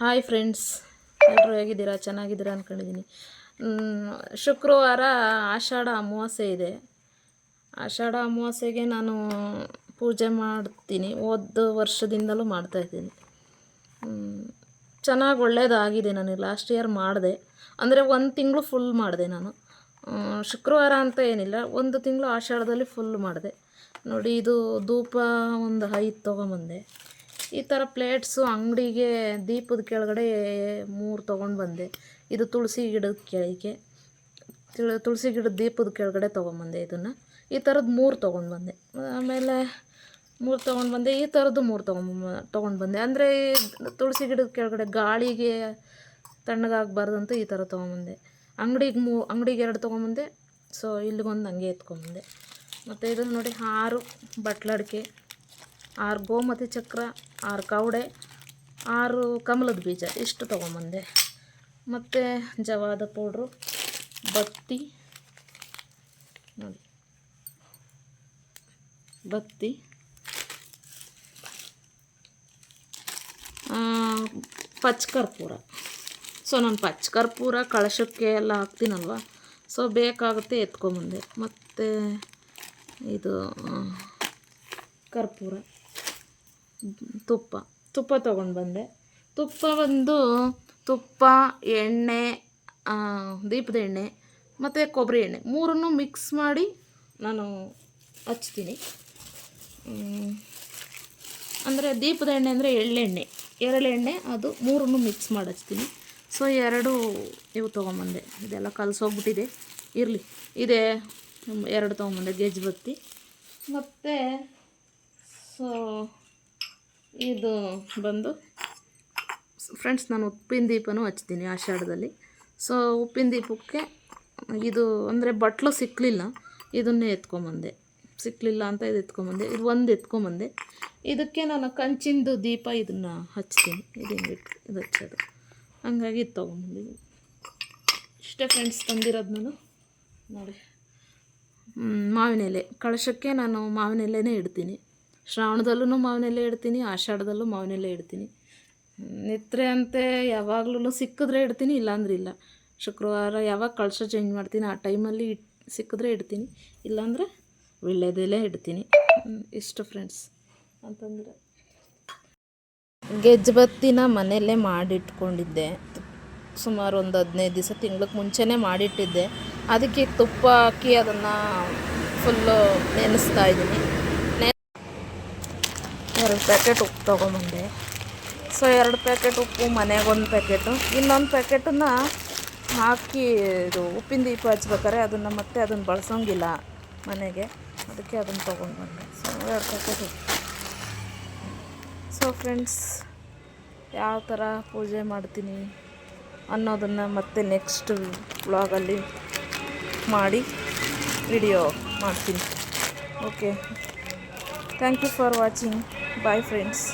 Hi friends ಎಲ್ಲರೂ ಹೇಗಿದ್ದೀರಾ? ಚೆನ್ನಾಗಿದ್ದೀರಾ ಅಂದ್ಕೊಂಡಿದ್ದೀನಿ ಶುಕ್ರವಾರ ಆಷಾಢ ಅಮಾವಾಸ್ಯೆ ಇದೆ. ಆಷಾಢ ಅಮಾವಾಸ್ಯೆಗೆ ನಾನು ಪೂಜೆ ಮಾಡ್ತೀನಿ. ಹೋದ ವರ್ಷದಿಂದಲೂ ಮಾಡ್ತಾಯಿದ್ದೀನಿ ಚೆನ್ನಾಗಿ ಒಳ್ಳೇದಾಗಿದೆ ನನಗೆ ಲಾಸ್ಟ್ ಇಯರ್ ಮಾಡಿದೆ. ಅಂದರೆ ಒಂದು ತಿಂಗಳು ಫುಲ್ ಮಾಡಿದೆ ನಾನು. ಶುಕ್ರವಾರ ಅಂತ ಏನಿಲ್ಲ. ಒಂದು ತಿಂಗಳು ಆಷಾಢದಲ್ಲಿ ಫುಲ್ ಮಾಡಿದೆ. ನೋಡಿ, ಇದು ಧೂಪ ಒಂದು ಐದು ತೊಗೊಂಬಂದೆ. ಈ ಥರ ಪ್ಲೇಟ್ಸು, ಅಂಗಡಿಗೆ ದೀಪದ ಕೆಳಗಡೆ ಮೂರು ತೊಗೊಂಡು ಬಂದೆ. ಇದು ತುಳಸಿ ಗಿಡದ ಕೆಳಗೆ, ತುಳ- ತುಳಸಿ ಗಿಡದ ದೀಪದ ಕೆಳಗಡೆ ತೊಗೊಂಬಂದೆ ಇದನ್ನು. ಈ ಥರದ್ದು ಮೂರು ತೊಗೊಂಡು ಬಂದೆ. ಆಮೇಲೆ ಮೂರು ತೊಗೊಂಡು ಬಂದೆ, ಈ ಥರದ್ದು ಮೂರು ತೊಗೊಂಬ ತೊಗೊಂಡು ಬಂದೆ. ಅಂದರೆ ತುಳಸಿ ಗಿಡದ ಕೆಳಗಡೆ ಗಾಳಿಗೆ ತಣ್ಣಗಾಗಬಾರ್ದಂತ ಈ ಥರ ತೊಗೊಂಬಂದೆ ಅಂಗಡಿಗೆ ಮೂ, ಅಂಗಡಿಗೆ ಎರಡು ತೊಗೊಂಬಂದೆ ಸೊ ಇಲ್ಲಿಗೊಂದು ಹಂಗೆ ಎತ್ಕೊಂಬಂದೆ ಮತ್ತು ಇದನ್ನು ನೋಡಿ ಹಾರು ಬಟ್ಲಡಿಕೆ. ಆರು ಗೋಮತಿ ಚಕ್ರ, ಆರು ಕವಡೆ ಆರು ಕಮಲದ ಬೀಜ, ಇಷ್ಟು ತೊಗೊಂಬಂದೆ. ಮತ್ತು ಜವಾದ ಪೌಡ್ರು, ಬತ್ತಿ, ನೋಡಿ. ಬತ್ತಿ ಪಚ್ ಪಚ್ಕರ್ಪೂರ. ಸೊ, ನಾನು ಪಚ್ಕರ್ಪೂರ ಕಳಶಕ್ಕೆ ಎಲ್ಲ ಹಾಕ್ತೀನಲ್ವ? ಸೊ, ಬೇಕಾಗುತ್ತೆ ಎತ್ಕೊಂಬಂದೆ. ಮತ್ತು ಇದು ಕರ್ಪೂರ. ತುಪ್ಪ. ತುಪ್ಪ ತೊಗೊಂಡು ಬಂದೆ. ತುಪ್ಪ ಬಂದು ತುಪ್ಪ, ಎಣ್ಣೆ ದೀಪದ ಎಣ್ಣೆ ಮತ್ತು ಕೊಬ್ಬರಿ ಎಣ್ಣೆ ಮೂರನ್ನು ಮಿಕ್ಸ್ ಮಾಡಿ ನಾನು ಹಚ್ತೀನಿ. ಅಂದರೆ ದೀಪದ ಎಣ್ಣೆ ಅಂದರೆ ಎಳ್ಳೆಣ್ಣೆ. ಎರಳೆಣ್ಣೆ ಅದು ಮೂರನ್ನು ಮಿಕ್ಸ್ ಮಾಡಿ ಹಚ್ತೀನಿ. ಸೊ ಎರಡು ಇವು ತೊಗೊಂಬಂದೆ ಇದೆಲ್ಲ ಕಲಸೋಗ್ಬಿಟ್ಟಿದೆ ಇರಲಿ. ಇದೆ. ಎರಡು ತೊಗೊಂಬಂದೆ ಗೆಜ್ಜೆ ಬತ್ತಿ. ಮತ್ತು ಸೊ ಇದು ಬಂದು ಫ್ರೆಂಡ್ಸ್, ನಾನು ಉಪ್ಪಿನ ದೀಪನೂ ಹಚ್ತೀನಿ ಆಷಾಢದಲ್ಲಿ. ಸೊ ಉಪ್ಪಿನ ದೀಪಕ್ಕೆ ಇದು ಅಂದರೆ ಬಟ್ಲು ಸಿಕ್ಕಲಿಲ್ಲ ಇದನ್ನೇ ಎತ್ಕೊಂಬಂದೆ. ಸಿಕ್ಕಲಿಲ್ಲ ಅಂತ ಇದು ಎತ್ಕೊಂಬಂದೆ. ಇದು ಒಂದು ಎತ್ಕೊಂಬಂದೆ. ಇದಕ್ಕೆ ನಾನು ಕಂಚಿಂದು ದೀಪ ಇದನ್ನು ಹಚ್ತೀನಿ. ಇದು ಹಿಂಗೆ ಇಟ್ಟು ಇದು ಹಚ್ಚೋದು. ಹಂಗಾಗಿ ಇದು ತೊಗೊಂಬಂದಿದ್ದೀನಿ ಇಷ್ಟೇ ಫ್ರೆಂಡ್ಸ್ ತಂದಿರೋದು ನಾನು. ನೋಡಿ. ಮಾವಿನೆಲೆ ಮಾವಿನ ಎಲೆ. ಕಳಶಕ್ಕೆ ನಾನು ಮಾವಿನ ಎಲೆನೇ ಇಡ್ತೀನಿ. ಶ್ರಾವಣದಲ್ಲೂ ಮಾವಿನೆಲೆ ಇಡ್ತೀನಿ, ಆಷಾಢದಲ್ಲೂ ಮಾವಿನೆಲೆ ಇಡ್ತೀನಿ. ನಿತ್ರೆ ಅಂತೆ ಯಾವಾಗಲೂ ಸಿಕ್ಕಿದ್ರೆ ಇಡ್ತೀನಿ, ಇಲ್ಲಾಂದ್ರೆ ಇಲ್ಲ. ಶುಕ್ರವಾರ ಯಾವಾಗ ಕಳಶ ಚೇಂಜ್ ಮಾಡ್ತೀನಿ, ಆ ಟೈಮಲ್ಲಿ ಇಟ್ ಸಿಕ್ಕಿದ್ರೆ ಇಡ್ತೀನಿ, ಇಲ್ಲಾಂದರೆ ವಿಳ್ಳೆದೆಲೆ ಇಡ್ತೀನಿ. ಇಷ್ಟು ಫ್ರೆಂಡ್ಸ್ ಅಂತಂದರೆ ಗೆಜ್ಜಬತ್ತಿನ ಮನೆಯಲ್ಲೇ ಮಾಡಿಟ್ಕೊಂಡಿದ್ದೆ. ಸುಮಾರು ಒಂದು ಹದಿನೈದು ದಿವಸ ತಿಂಗ್ಳಿಗೆ ಮುಂಚೆನೇ ಮಾಡಿಟ್ಟಿದ್ದೆ. ಅದಕ್ಕೆ ತುಪ್ಪ ಹಾಕಿ ಅದನ್ನು ಫುಲ್ಲು ನೆನೆಸ್ತಾ ಇದ್ದೀನಿ. ಎರಡು ಪ್ಯಾಕೆಟ್ ಉಪ್ಪು ತೊಗೊಂಬಂದೆ. ಸೊ ಎರಡು ಪ್ಯಾಕೆಟ್ ಉಪ್ಪು, ಮನೆಗೆ ಒಂದು ಪ್ಯಾಕೆಟು. ಇನ್ನೊಂದು ಪ್ಯಾಕೆಟನ್ನ ಹಾಕಿ ಇದು ಉಪ್ಪಿನ ದೀಪ ಹಚ್ಬೇಕಾರೆ ಅದನ್ನು ಮತ್ತೆ ಅದನ್ನು ಬಳಸೋಂಗಿಲ್ಲ ಮನೆಗೆ. ಅದಕ್ಕೆ ಅದನ್ನು ತೊಗೊಂಡು ಬಂದೆ ಸೊ ಎರಡು ಪ್ಯಾಕೆಟ್ ಉಪ್ಪು. ಸೊ ಫ್ರೆಂಡ್ಸ್ ಯಾವ ಥರ ಪೂಜೆ ಮಾಡ್ತೀನಿ ಅನ್ನೋದನ್ನು ಮತ್ತೆ ನೆಕ್ಸ್ಟ್ ವ್ಲಾಗಲ್ಲಿ ಮಾಡಿ ವಿಡಿಯೋ ಮಾಡ್ತೀನಿ. Okay thank you for watching bye friends